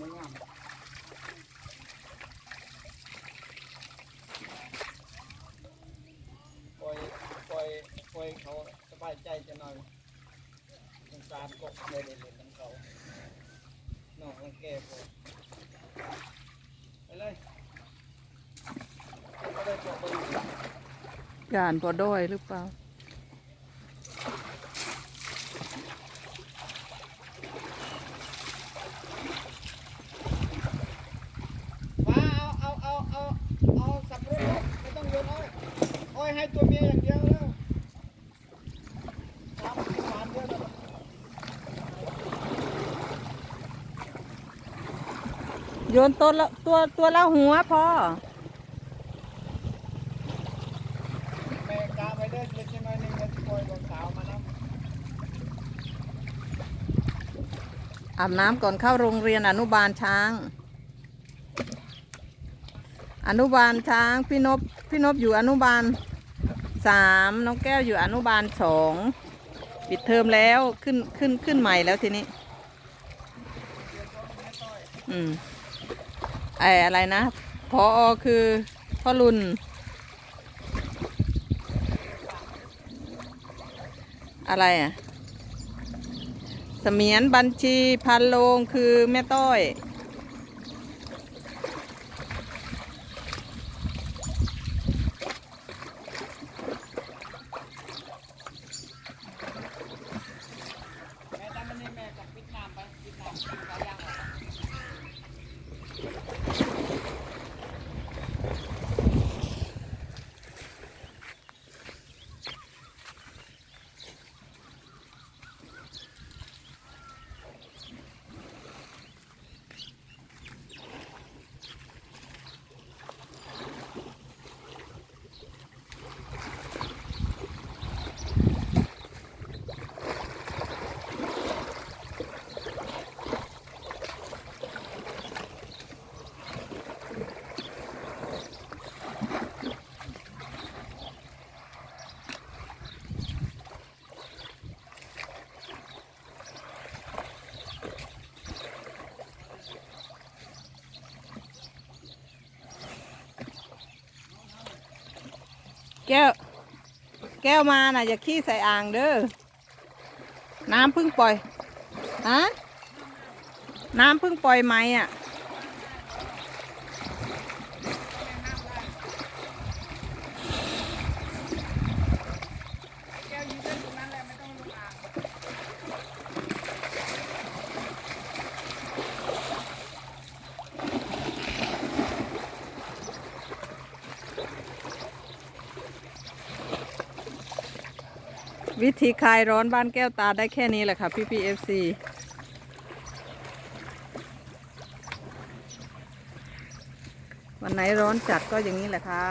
บ่งามปล่อยปล่อยปล่อยเขาสบายใจจะหน่อยสงสารกบเลยเล่นๆน้ำเขาน้องรังแกพอไปเลยไปเลยปล่อยไปเลยย่านพอด้อยหรือเปล่าเอาเอาเอาเอาเอาสับปะรดไม่ต้องโยนอ้อยอ้อย ให้ตัวเมียอย่างเดียวแล้วทำหวานเยอะนะโยนตัวละตัวตัวละหัวพอแม่กาไปเด้อเล็กน้อยหนึงแล้วปล่อยลูกสาวมานะอาบน้ำก่อนเข้าโรงเรียนอนุบาลช้าง อนุบาลช้างพี่นบพี่นบอยู่อนุบาล สามน้องแก้วอยู่อนุบาลสองปิดเทอมแล้วขึ้นขึ้นขึ้นใหม่แล้วทีนี้ อืมไออะไรนะพออคือพ่อรุนอะไรอะ เสมียนบัญชีพันโลงคือแม่ต้อย แม่ทำมันนี่แม่กับปิดน้ำไปปิดน้ำปิดสายยางออก แก้ว แก้วมาน่ะ อย่าขี้ใส่อ่างเด้อ น้ำพึ่งปล่อย ฮะ น้ำพึ่งปล่อยไหมอะ แก้วยืนเล่นตรงนั้นแหละไม่ต้องลงอ่าง วิธีคลายร้อนบ้านแก้วตาได้แค่นี้แหละค่ะพี่พีเอฟซีวันไหนร้อนจัดก็อย่างนี้แหละค่ะ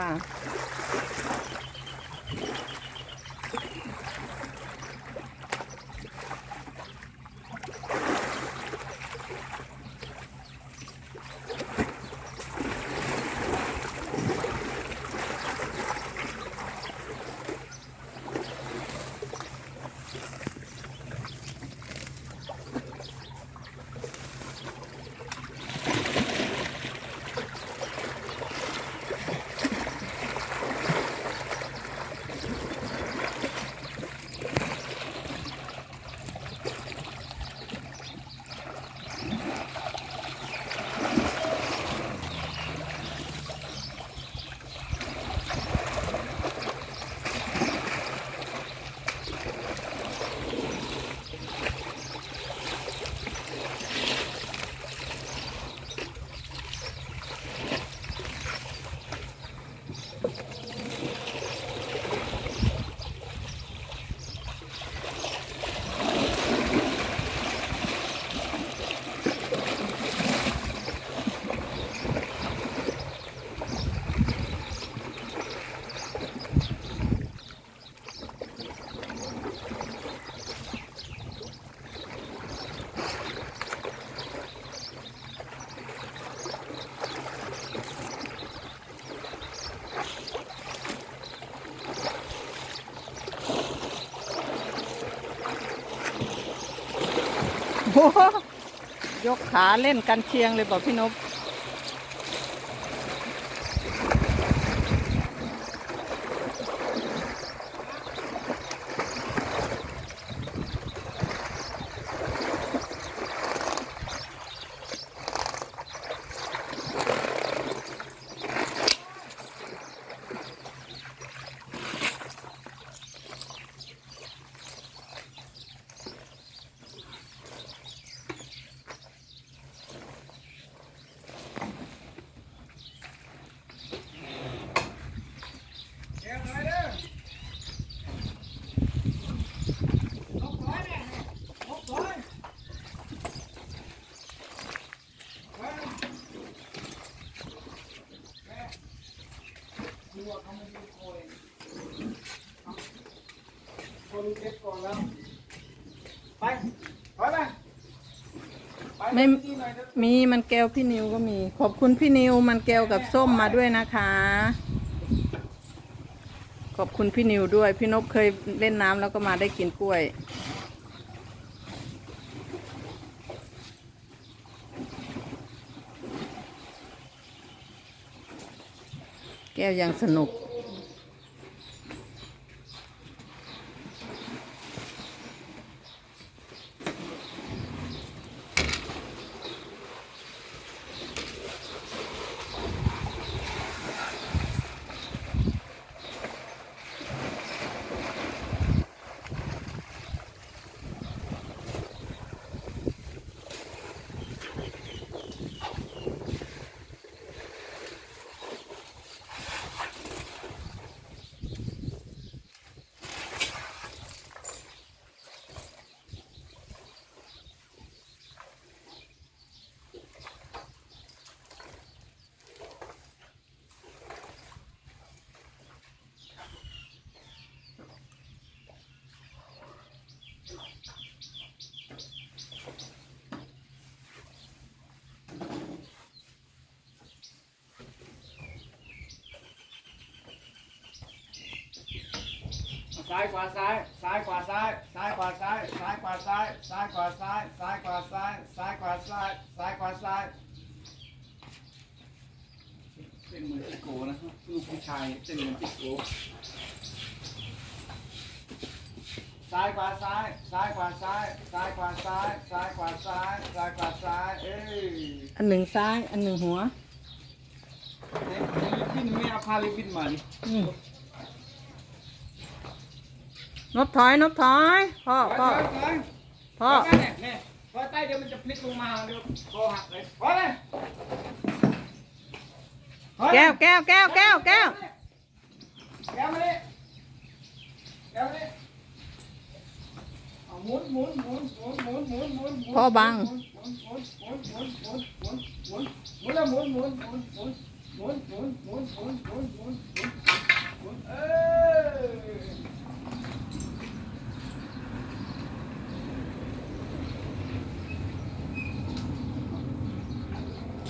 ยกขาเล่นกันเชียงเลยบอกพี่นพ แกหน่อยเด้อลบถอยแม่ลบถอยแม่แม่ดูว่าเขาไม่ดูโคยเอา คนเก็บก่อนแล้ว ไปถอยไปไปไม่ ที่หน่อยเด้อมีมันแก้วพี่นิวก็มี ขอบคุณพี่นิวมันแก้วกับส้มมาด้วยนะคะ ขอบคุณพี่นิวด้วย พี่นบเคยเล่นน้ำแล้วก็มาได้กินกล้วย แก้วยังสนุก ซ้ายขวาซ้าย ซ้ายขวาซ้าย ซ้ายขวาซ้าย ซ้ายขวาซ้าย ซ้ายขวาซ้าย ซ้ายขวาซ้าย ซ้ายขวาซ้าย ซ้ายขวาซ้ายเป็นเหมือนติโกนะครับลูกผู้ชายเป็นเหมือนติโกซ้ายขวาซ้าย ซ้ายขวาซ้าย ซ้ายขวาซ้าย ซ้ายขวาซ้าย ซ้ายขวาซ้าย เอ้ยอันหนึ่งซ้าย อันหนึ่งหัวเนี่ยลิปบิ้นไม่เอาพาลิปบิ้นมาดิ อืม นบถอยนบถอยพ่อพ่อถอยถอยพ่อถอยเนี่ยเนี่ยถอยใต้เดี๋ยวมันจะพลิกลงมาเดี๋ยวคอหักเลยถอยเลยถอยเลยแก้วแก้วแก้วแก้วแก้วแก้วมาดิแก้วมาดิเอาหมุนหมุนหมุนหมุนหมุนหมุนหมุนหมุนพ่อบังหมุนหมุนหมุนหมุนหมุนหมุนหมุนหมุนหมุนแล้วหมุนหมุนหมุนหมุนหมุนหมุนหมุนหมุนหมุนหมุนหมุนหมุนเออ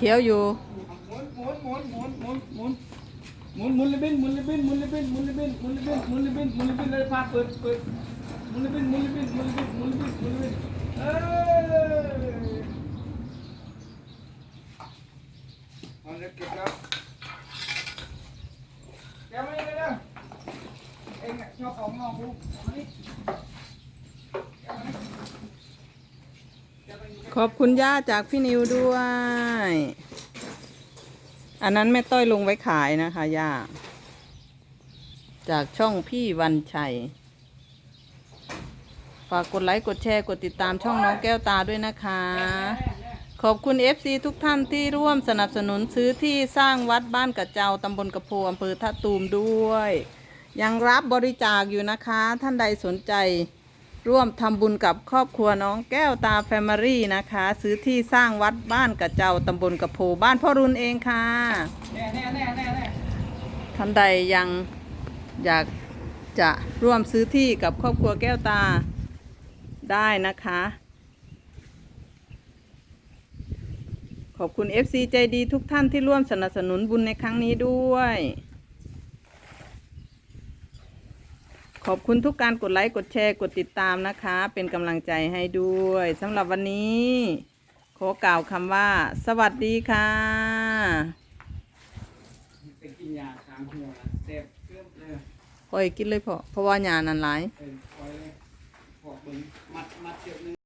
ขียวอยู่ หมุนหมุนหมุนหมุนหมุนหมุนหมุนหมุนลิบินหมุนลิบินหมุนลิบินหมุนลิบินหมุนลิบินหมุนลิบินหมุนลิบินเลยพาเปิดเปิดหมุนลิบินหมุนลิบินหมุนลิบินหมุนลิบินหมุนลิบินเออเอาเดี๋ยวเก็บแล้วแกไม่ได้เลยเองอะชอบของงอกกูเอามานี่แกมานี่แกไปอยู่ ขอบคุณย่าจากพี่นิวด้วย อันนั้นแม่ต้อยลงไว้ขายนะคะย่า จากช่องพี่วันชัย ฝากกดไลค์กดแชร์กดติดตามช่องน้องแก้วตาด้วยนะคะ ขอบคุณ FC ทุกท่านที่ร่วมสนับสนุนซื้อที่สร้างวัดบ้านกระเจ้าตำบลกระโพอำเภอท่าตูมด้วย ยังรับบริจาคอยู่นะคะ ท่านใดสนใจ ร่วมทำบุญกับครอบครัวน้องแก้วตาแฟมิลี่นะคะ ซื้อที่สร้างวัดบ้านกระเจ้าตำบลกระโพบ้านพ่อรุนเองค่ะแน่แน่แน่แน่ท่านใดยังอยากจะร่วมซื้อที่กับครอบครัวแก้วตาได้นะคะ ขอบคุณ FC ใจดีทุกท่านที่ร่วมสนับสนุนบุญในครั้งนี้ด้วย ขอบคุณทุกการกดไลค์กดแชร์กดติดตามนะคะ เป็นกำลังใจให้ด้วยสำหรับวันนี้ ขอกล่าวคำว่า สวัสดีค่ะไปกินยาค้างหัวนะเจ็บเพิ่มเลยพออีกกินเลยพอเพราะว่าหยานันหลาย เออคอยเลยบอกเบิ้งมัดมัดเจ็บหนึง